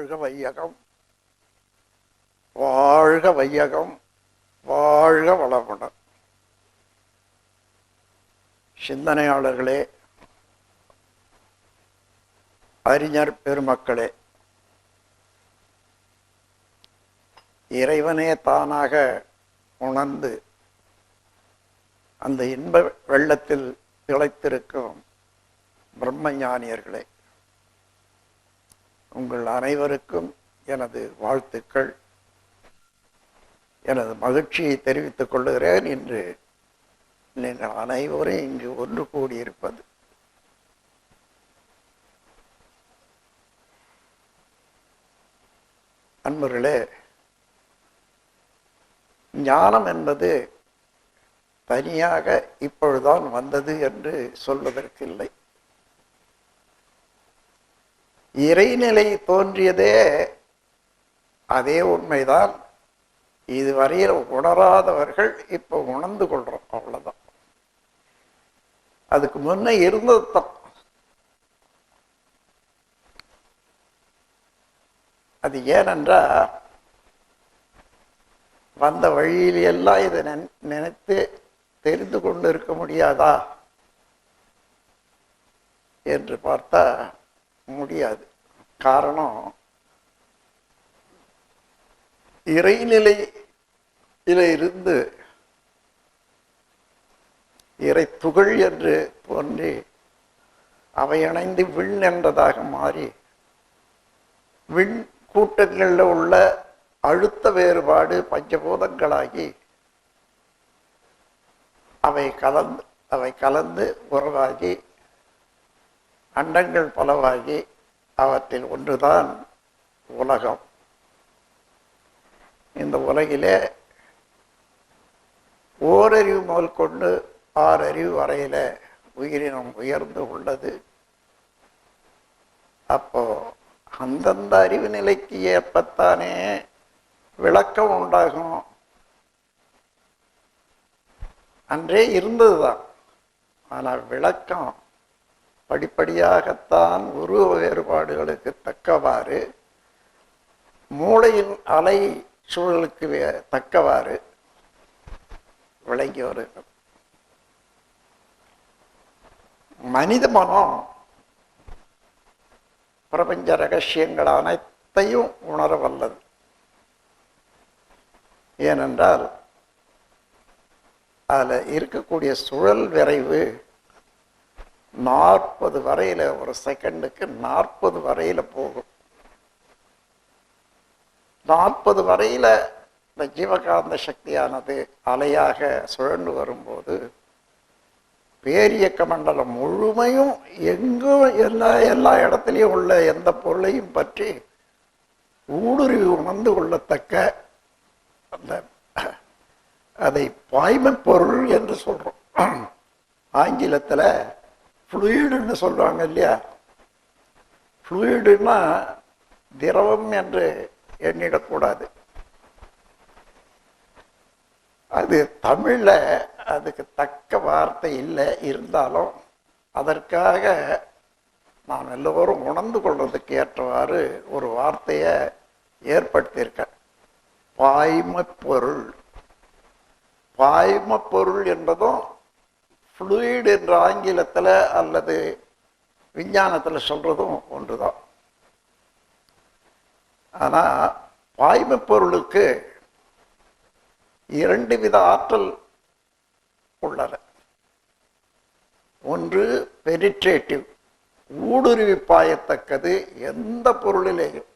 வாழ்க வையகம். வாழ்க வையகம். வாழ்க வளமுடன். சிந்தனையாளர்களே அறிஞர் பெருமக்களே இறைவனே தானாக உணர்ந்து அந்த இன்ப வெள்ளத்தில் திளைத்திருக்கும் பிரம்ம ஞானியர்களே உங்கள் அனைவருக்கும் எனது வாழ்த்துக்கள். எனது மகிழ்ச்சியை தெரிவித்துக் கொள்கிறேன் என்று நீங்கள் அனைவரும் இங்கு ஒன்று கூடியிருப்பது. அன்பர்களே ஞானம் என்பது தனியாக இப்பொழுதுதான் வந்தது என்று சொல்வதற்கில்லை. இறைநிலை தோன்றியதே அதே உண்மைதான். இதுவரையில் உணராதவர்கள் இப்போ உணர்ந்து கொள்றோம் அவ்வளவுதான். அதுக்கு முன்ன இருந்தது தான். அது ஏனென்றா வந்த வழியில் எல்லாம் இதை நினைத்து தெரிந்து கொண்டு இருக்க முடியாதா? என்று பார்த்தா முடியாது. காரணம் இறைநிலையில இருந்து இறை துகள் என்று தோன்றி அவையணைந்து விண் என்றதாக மாறி விண் கூட்டங்களில் உள்ள அழுத்த வேறுபாடு பஞ்சபூதங்களாகி அவை கலந்து அவை கலந்து உறவாகி அண்டங்கள் பலவாகி அவற்றில் ஒன்றுதான் உலகம். இந்த உலகிலே ஓரறிவு முதல் கொண்டு ஆறறிவு வரையில் உயிரினம் உயர்ந்து உள்ளது. அப்போ அந்தந்த அறிவு நிலைக்கு ஏற்பத்தானே விளக்கம் உண்டாகும். அன்றே இருந்ததுதான். ஆனால் விளக்கம் படிப்படியாகத்தான் உருவ வேறுபாடுகளுக்கு தக்கவாறு மூளையின் அலை சூழலுக்கு தக்கவாறு விளங்கி வருகிறது. மனித மனம் பிரபஞ்ச ரகசியங்கள் அனைத்தையும் உணர வல்லது ஏனென்றால் அதில் இருக்கக்கூடிய சுழல் விரைவு நாற்பது வரையில் ஒரு செகண்டுக்கு நாற்பது வரையில் போகும். நாற்பது வரையில் இந்த ஜீவகாந்த சக்தியானது அலையாக சுழண்டு வரும்போது பேரியக்க மண்டலம் முழுமையும் எங்கும் எல்லா எல்லா இடத்துலையும் உள்ள எந்த பொருளையும் பற்றி ஊடுருவி உணர்ந்து கொள்ளத்தக்க அந்த அதை பாய்மை பொருள் என்று சொல்கிறோம் ஆங்கிலத்தில் ஃப்ளூயிடுன்னு சொல்லுவாங்க இல்லையா? ஃப்ளூயிடுன்னா திரவம் என்று எண்ணிடக்கூடாது. அது தமிழில் அதுக்கு தக்க வார்த்தை இல்லை இருந்தாலும் அதற்காக நாம் எல்லோரும் உணர்ந்து கொள்வதற்கு ஏற்றவாறு ஒரு வார்த்தையை ஏற்படுத்தியிருக்கேன். பாய்ம பொருள். பாய்ம பொருள் என்பதும் ஃப்ளூயிடு என்ற ஆங்கிலத்தில் அல்லது விஞ்ஞானத்தில் சொல்கிறதும் ஒன்று தான் ஆனால் பாய்மப்பொருளுக்கு இரண்டு வித ஆற்றல் உள்ளன ஒன்று பெனிட்ரேட்டிவ் ஊடுருவி பாயத்தக்கது எந்த பொருளிலேயும்.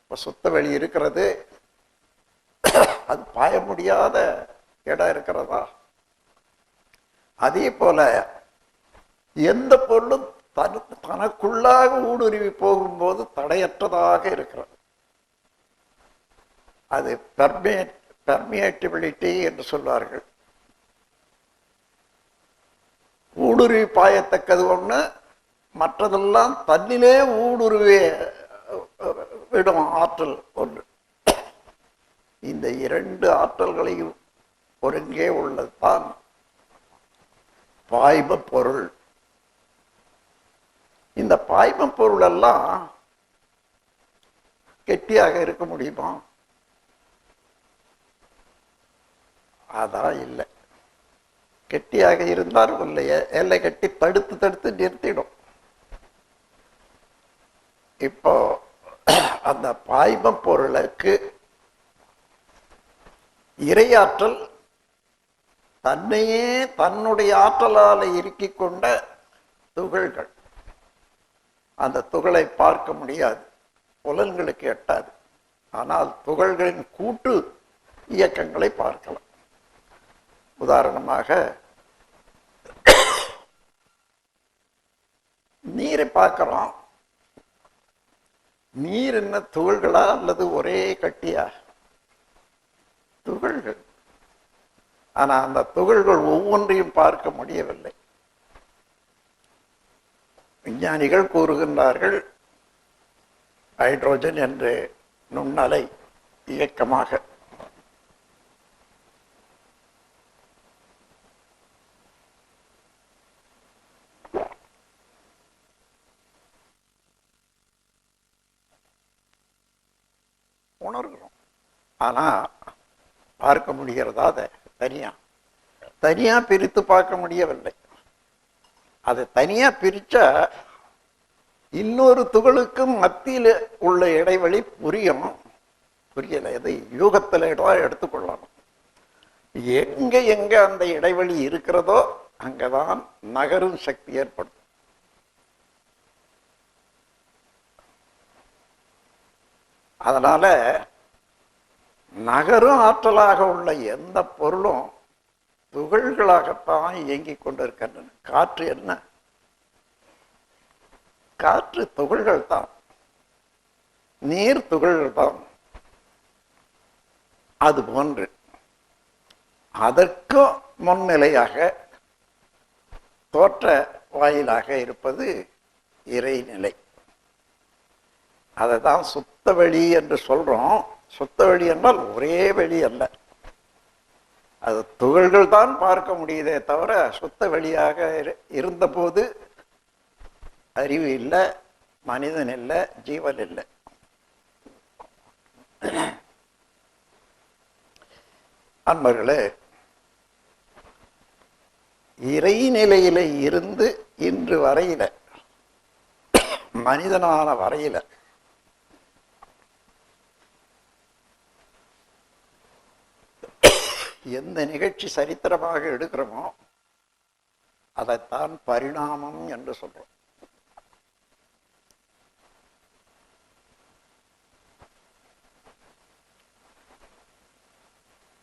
இப்போ சுத்த வெளி இருக்கிறது அது பாய முடியாத இடம் இருக்கிறதா? அதே போல எந்த பொருளும் தனு தனக்குள்ளாக ஊடுருவி போகும்போது தடையற்றதாக இருக்கிறது. அது பெர்மியேட் பெர்மியேட்டிபிலிட்டி என்று சொல்வார்கள். ஊடுருவி பாயத்தக்கது ஒன்று மற்றதெல்லாம் தன்னிலே ஊடுருவி விடும் ஆற்றல் ஒன்று. இந்த இரண்டு ஆற்றல்களையும் ஒருங்கே உள்ளது தான் பாய்ப பொருள். இந்த பாய்ம பொருள் எல்லாம் கெட்டியாக இருக்க முடியுமா? அதான் இல்லை. கெட்டியாக இருந்தாலும் இல்லையே. எல்லை கட்டி தடுத்து தடுத்து நிறுத்திடும். இப்போ அந்த பாய்ம பொருளுக்கு இரையாற்றல் தன்னையே தன்னுடைய ஆற்றலால் இறுக்கி கொண்ட துகள்கள். அந்த துகளை பார்க்க முடியாது. புலன்களுக்கு எட்டாது. ஆனால் துகள்களின் கூட்டு இயக்கங்களை பார்க்கலாம். உதாரணமாக நீரை பார்க்கிறோம் நீர் என்ன துகள்களா அல்லது ஒரே கட்டியா? துகள்கள். ஆனா அந்த துகள்கள் ஒவ்வொன்றையும் பார்க்க முடியவில்லை. விஞ்ஞானிகள் கூறுகின்றார்கள் ஹைட்ரோஜன் என்று நுண்ணலை இயக்கமாக உணர்கிறோம். ஆனா பார்க்க முடிகிறதா அதை தனியா. தனியா பிரித்து பார்க்க முடியவில்லை. அதை தனியா பிரிச்சா இன்னொரு துகளுக்கும் மத்தியில் உள்ள இடைவெளி புரியும். புரியல எதை? யூகத்தில் இடம் எடுத்துக்கொள்ளணும். எங்க எங்க அந்த இடைவெளி இருக்கிறதோ அங்கதான் நகரும் சக்தி ஏற்படும். அதனால நகரும் ஆற்றலாக உள்ள எந்த பொருளும் துகள்களாகத்தான் இயங்கிக் கொண்டிருக்கின்றன. காற்று என்ன? காற்று துகள்கள் தான். நீர் துகள்கள் தான். அது போன்று அதற்கும் முன்னிலையாக தோற்ற வாயிலாக இருப்பது இறைநிலை. அதை தான் சுத்த வழி என்று சொல்றோம். சுத்த வெளி என்றால் ஒரே வெளி அல்ல. அது துகள்கள் தான் பார்க்க முடியுதே தவிர சுத்த வெளியாக இரு- இருந்தபோது அறிவு இல்லை மனிதன் இல்லை ஜீவன் இல்லை. அன்பர்களே இறைநிலையில இருந்து இன்று வரையில மனிதனான வரையில எந்த நிகழ்ச்சி சரித்திரமாக எடுக்கிறோமோ அதைத்தான் பரிணாமம் என்று சொல்றோம்.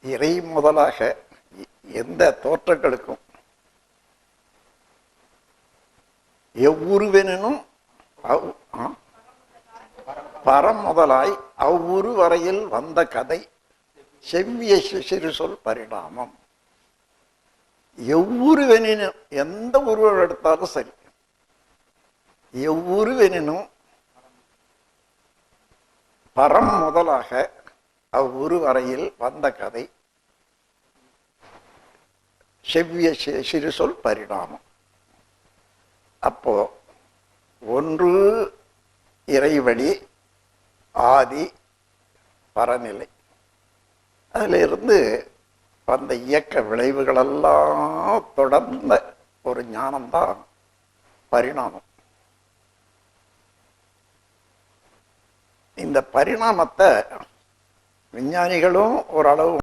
இறை முதலாக எந்த தோற்றங்களுக்கும் எவ்வுருவெனும் அவ்- பரம் முதலாய் அவ்வுரு வரையில் வந்த கதை செவ்விய சிறு சொல் பரிணாமம். எவ்வுருவெனினும் எந்த உருவம் எடுத்தாலும் சரி. எவ்வுருவெனினும் பரம் முதலாக அவ்வுரு வரையில் வந்த கதை. செவ்விய சிறு சொல் பரிணாமம். அப்போ ஒன்று இறைவழி ஆதி பரநிலை. அதிலிருந்து அந்த இயக்க விளைவுகளெல்லாம் தொடர்ந்த ஒரு ஞானம்தான் பரிணாமம். இந்த பரிணாமத்தை விஞ்ஞானிகளும் ஓரளவு